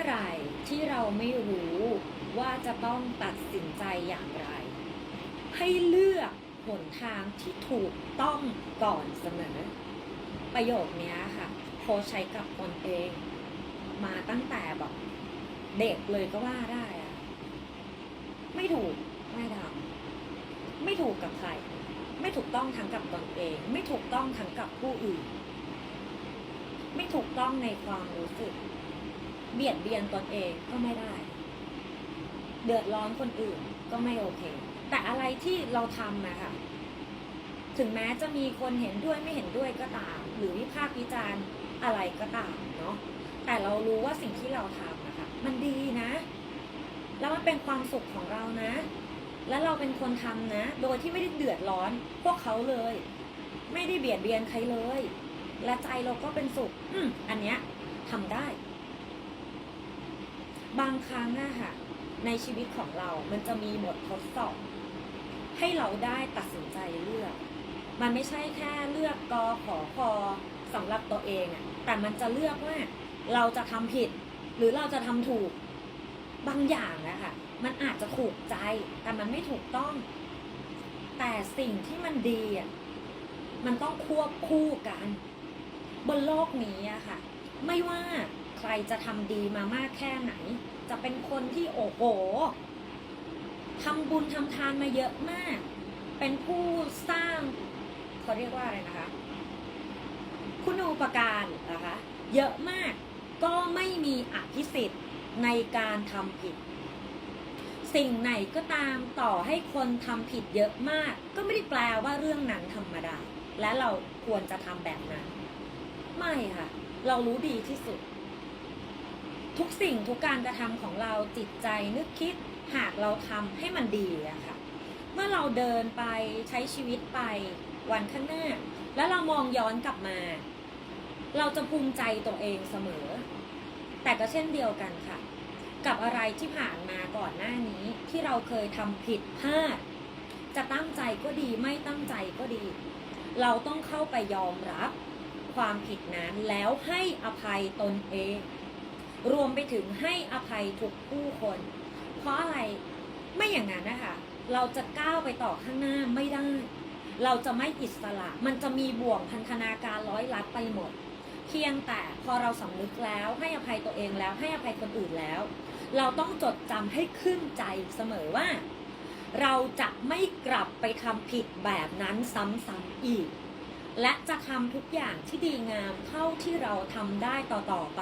อไหร่ที่เราไม่รู้ว่าจะต้องตัดสินใจอย่างไร ให้เลือกหนทางที่ถูกต้องก่อนเสมอ ประโยคเนี้ยค่ะโคใช้กับตนเอง มาตั้งแต่แบบเด็กเลยก็ว่าได้อะไม่ถูกไม่ทำไม่ถูกกับใคร ไม่ถูกต้องทั้งกับตนเอง ไม่ถูกต้องทั้งกับผู้อื่น ไม่ถูกต้องในความรู้สึก เบียดเบียนตนเองก็ไม่ได้ เดือดร้อนคนอื่นก็ไม่โอเค แต่อะไรที่เราทำนะคะถึงแม้จะมีคนเห็นด้วยไม่เห็นด้วยก็ตาม หรือวิพากษ์วิจารณ์อะไรก็ตามเนาะแต่เรารู้ว่าสิ่งที่เราทำนะคะมันดีนะ แล้วมันเป็นความสุขของเรานะ แล้วเราเป็นคนทำนะ โดยที่ไม่ได้เดือดร้อน พวกเขาเลย ไม่ได้เบียดเบียนใครเลย และใจเราก็เป็นสุข อืมอันเนี้ยทำได้ บางครั้งอะค่ะในชีวิตของเรา มันจะมีบททดสอบ ให้เราได้ตัดสินใจเลือก มันไม่ใช่แค่เลือกกอขอคอสำหรับตัวเองอะแต่มันจะเลือกว่าเราจะทำผิด หรือเราจะทำถูก บางอย่างอะค่ะมันอาจจะถูกใจ แต่มันไม่ถูกต้อง แต่สิ่งที่มันดีอะมันต้องควบคู่กัน บนโลกนี้อะค่ะ ไม่ว่า ใครจะทำดีมามากแค่ไหน จะเป็นคนที่โอ้โหทำบุญทำทานมาเยอะมาก เป็นผู้สร้างเขาเรียกว่าอะไรนะคะ คุณูปการนะคะ เยอะมากก็ไม่มีอภิสิทธิ์ในการทำผิด สิ่งไหนก็ตามต่อให้คนทำผิดเยอะมาก ก็ไม่ได้แปลว่าเรื่องนั้นธรรมดาและเราควรจะทำแบบนั้น ไม่ค่ะ เรารู้ดีที่สุด ทุกสิ่งทุกการกระทำของเราจิตใจนึกคิดหากเราทำให้มันดีอะค่ะ เมื่อเราเดินไปใช้ชีวิตไปวันข้างหน้า แล้วเรามองย้อนกลับมา เราจะภูมิใจตัวเองเสมอ แต่ก็เช่นเดียวกันค่ะ กับอะไรที่ผ่านมาก่อนหน้านี้ที่เราเคยทำผิดพลาดจะตั้งใจก็ดีไม่ตั้งใจก็ดี เราต้องเข้าไปยอมรับความผิดนั้นแล้วให้อภัยตนเอง รวมไปถึงให้อภัยทุกผู้คน เพราะอะไรไม่อย่างนั้นนะคะเราจะก้าวไปต่อข้างหน้าไม่ได้ เราจะไม่อิสระ มันจะมีบ่วงพันธนาการร้อยลัดไปหมด เพียงแต่พอเราสำนึกแล้วให้อภัยตัวเองแล้วให้อภัยคนอื่นแล้ว เราต้องจดจำให้ขึ้นใจเสมอว่า เราจะไม่กลับไปทำผิดแบบนั้นซ้ำๆอีก และจะทำทุกอย่างที่ดีงามเท่าที่เราทำได้ต่อๆไป